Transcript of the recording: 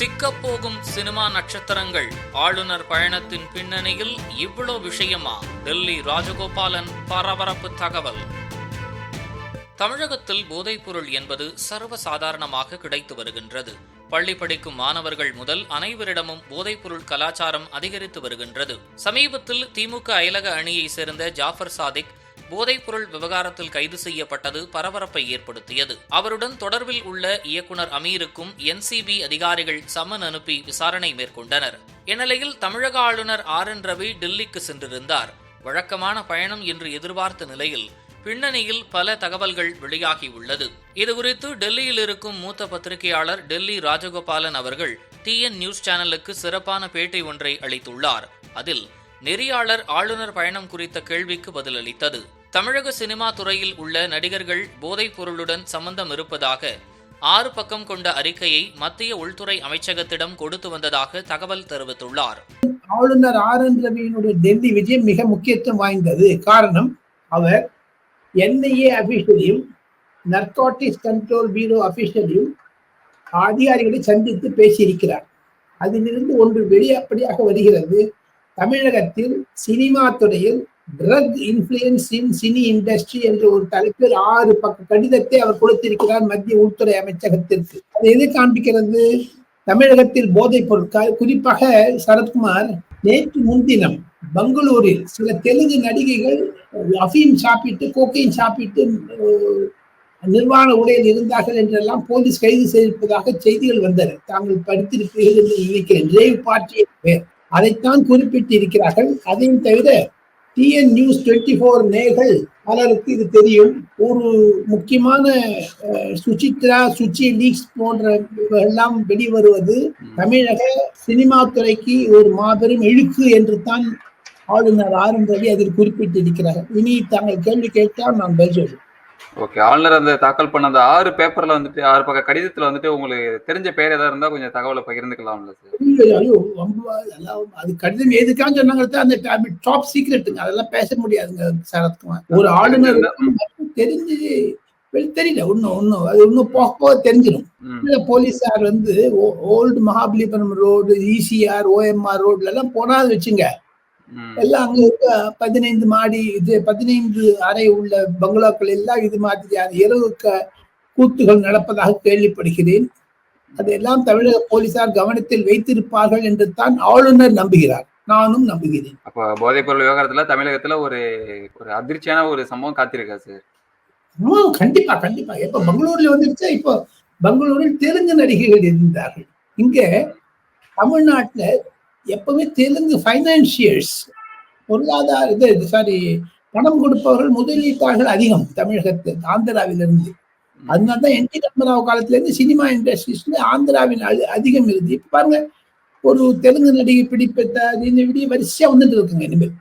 சிக்கப்போகும் cinema நட்சத்திரங்கள். ஆளுநர் பயணத்தின் பின்னணியில் இவ்வளோ விஷயமா? டெல்லி ராஜகோபாலன் பரபரப்பு தகவல். தமிழகத்தில் போதைப்பொருள் என்பது சர்வசாதாரணமாக கிடைத்து வருகின்றது. பள்ளி படிக்கும் மாணவர்கள் முதல் அனைவரிடமும் போதைப்பொருள் கலாச்சாரம் அதிகரித்து வருகின்றது. சமீபத்தில் திமுக அயலக அணியைச் சேர்ந்த ஜாஃபர் சாதிக் போதைப்பொருள் விவகாரத்தில் கைது செய்யப்பட்டது பரபரப்பை ஏற்படுத்தியது. அவருடன் தொடர்பில் உள்ள இயக்குனர் அமீருக்கும் என்சிபி அதிகாரிகள் சம்மன் அனுப்பி விசாரணை மேற்கொண்டனர். இந்நிலையில் தமிழக ஆளுநர் ஆர் என் ரவி டெல்லிக்கு சென்றிருந்தார். வழக்கமான பயணம் என்று எதிர்பார்த்த நிலையில் பின்னணியில் பல தகவல்கள் வெளியாகியுள்ளது. இதுகுறித்து டெல்லியில் இருக்கும் மூத்த பத்திரிகையாளர் டெல்லி ராஜகோபாலன் அவர்கள் டிஎன் நியூஸ் சேனலுக்கு சிறப்பான பேட்டி ஒன்றை அளித்துள்ளார். அதில் நெறியாளர் ஆளுநர் பயணம் குறித்த கேள்விக்கு பதிலளித்தது. தமிழக சினிமா துறையில் உள்ள நடிகர்கள் போதைப் பொருளுடன் சம்பந்தம் இருப்பதாக ஆறு பக்கம் கொண்ட அறிக்கையை மத்திய உள்துறை அமைச்சகத்திடம் கொடுத்து வந்ததாக தகவல் தெரிவித்துள்ளார். ஆளுநர் ஆர் என் ரவியினுடைய டெல்லி விஜயம் மிக முக்கியத்துவம் வாய்ந்தது. காரணம் அவர் என்ஐஏ அபிஷியலையும் நர்காட்டிக்ஸ் கண்ட்ரோல் பியூரோ அபிஷியலையும் அதிகாரிகளை சந்தித்து பேசியிருக்கிறார். அதிலிருந்து ஒன்று வெளியப்படியாக வருகிறது. தமிழகத்தில் சினிமா துறையில் drug influence in cine industry என்ற ஒரு தலைப்பில் ஆறு பக்க கடிதத்தை அவர் கொடுத்திருக்கிறார் மத்திய உள்துறை அமைச்சகத்திற்கு. அது எது காண்பிக்கிறது? தமிழகத்தில் போதைப் பொருட்கள் குறிப்பாக சரத்குமார் நேற்று முன்தினம் பெங்களூரில் சில தெலுங்கு நடிகைகள் அஃபீம் சாப்பிட்டு கோக்கைன் சாப்பிட்டு நிர்வாண உடையில் இருந்தார்கள் என்றெல்லாம் போலீஸ் கைது செய்திருப்பதாக செய்திகள் வந்தன. தாங்கள் படித்திருப்பீர்கள் என்று நினைக்கிறேன். ரேவ் பார்ட்டி பேர் அதைத்தான் குறிப்பிட்டு இருக்கிறார்கள் அதையும் தவிர டிஎன் நியூஸ் டுவெண்ட்டி ஃபோர் நேர்கள் பலருக்கு இது தெரியும். ஒரு முக்கியமான சுசித்ரா சுச்சி லீக்ஸ் போன்ற எல்லாம் வெளிவருவது தமிழக சினிமா துறைக்கு ஒரு மாபெரும் இழுக்கு என்று தான் ஆளுநர் ஆர் ரவி அதில் குறிப்பிட்டிருக்கிறார். இனி தாங்கள் கேள்வி கேட்டால் நான் பதில் சொல்றேன் ஓகே ஆளுநர் அந்த தாக்கல் பண்ண அந்த ஆறு பேப்பர்ல வந்துட்டு ஆறு பக்க கடிதத்துல வந்துட்டு உங்களுக்கு தெரிஞ்ச பேர் ஏதாவது இருந்தா கொஞ்சம் தகவலை பகிர்ந்துக்கலாம்ல சார்? அது கடிதம் எதுக்கான்னு சொன்னாங்க அந்த டாப் சீக்ரெட்டுங்க அதெல்லாம் பேச முடியாதுங்க சரத்குமார். ஒரு ஆளுநர் தெரிஞ்சு தெரியல ஒன்னும் ஒன்னும் அது இன்னும் போக போக தெரிஞ்சிடும் போலீஸார் வந்து old Mahabalipuram road E C R O M R ரோட்ல எல்லாம் போனாது வச்சுங்க. எல்லாம் அங்க இருக்க பதினைந்து மாடி இது பதினைந்து அறை உள்ள பங்களாக்கள் எல்லாம் இது மாதிரியான இரவு கூத்துகள் நடப்பதாக கேள்விப்படுகிறேன். அதையெல்லாம் தமிழக போலீசார் கவனத்தில் வைத்திருப்பார்கள் என்று தான் ஆளுநர் நம்புகிறார். நானும் நம்புகிறேன். அப்ப போதைப் பொருள் விவகாரத்துல தமிழகத்துல ஒரு ஒரு அதிர்ச்சியான ஒரு சம்பவம் காத்திருக்கா சார் கண்டிப்பா கண்டிப்பா. இப்ப பெங்களூர்ல வந்துருச்சா இப்போ பெங்களூரில் தெலுங்கு நடிகைகள் இருந்தார்கள். இங்க தமிழ்நாட்டுல எப்பவுமே தெலுங்கு ஃபைனான்சியர்ஸ் பொருளாதார இது சாரி பணம் கொடுப்பவர்கள் முதலீட்டாளர்கள் அதிகம் தமிழகத்தில் ஆந்திராவிலிருந்து. அதனால்தான் என் டி ராமராவ் காலத்துல இருந்து சினிமா இண்டஸ்ட்ரீஸ்ல ஆந்திராவில் அதிகம் இருந்து. இப்போ பாருங்க ஒரு தெலுங்கு நடிகை பிடிப்பத்த விடிய வரிசையா வந்துட்டு இருக்குங்க இனிமேல்.